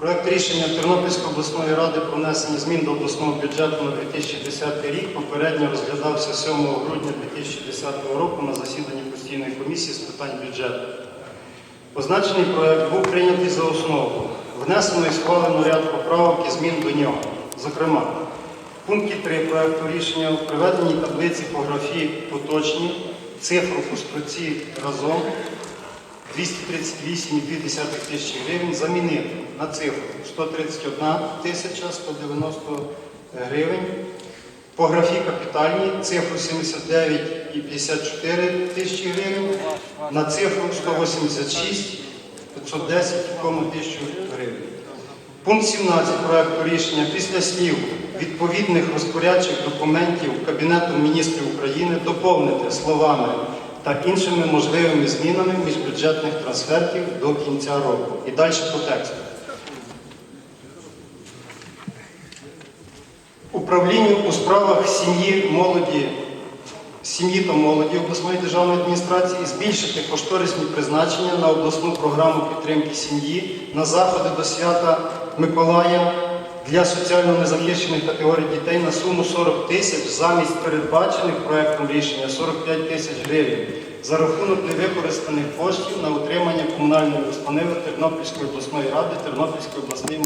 Проект рішення Тернопільської обласної ради про внесення змін до обласного бюджету на 2010 рік попередньо розглядався 7 грудня 2010 року на засіданні постійної комісії з питань бюджету. Позначений проект був прийнятий за основу. Внесено і схвалено ряд поправок і змін до нього. Зокрема, в пункті 3 проекту рішення в приведеній таблиці по графі поточні цифру по строці разом 238,2 тисячі гривень замінити на цифру 131 тисяча 190 гривень. По графі капітальній цифру 79,54 тисячі гривень на цифру 186 510,1 тисячу гривень. Пункт 17 проекту рішення після слів відповідних розпорядчих документів Кабінету міністрів України доповнити словами та іншими можливими змінами міжбюджетних трансфертів до кінця року. І далі по тексту. Управлінню у справах сім'ї, молоді, сім'ї та молоді обласної державної адміністрації збільшити кошторисні призначення на обласну програму підтримки сім'ї на заходи до свята Миколая для соціально незахищених категорій дітей на суму 40 тисяч замість передбачених проектом рішення 45 тисяч гривень за рахунок невикористаних коштів на утримання комунальної установи Тернопільської обласної ради Тернопільської обласної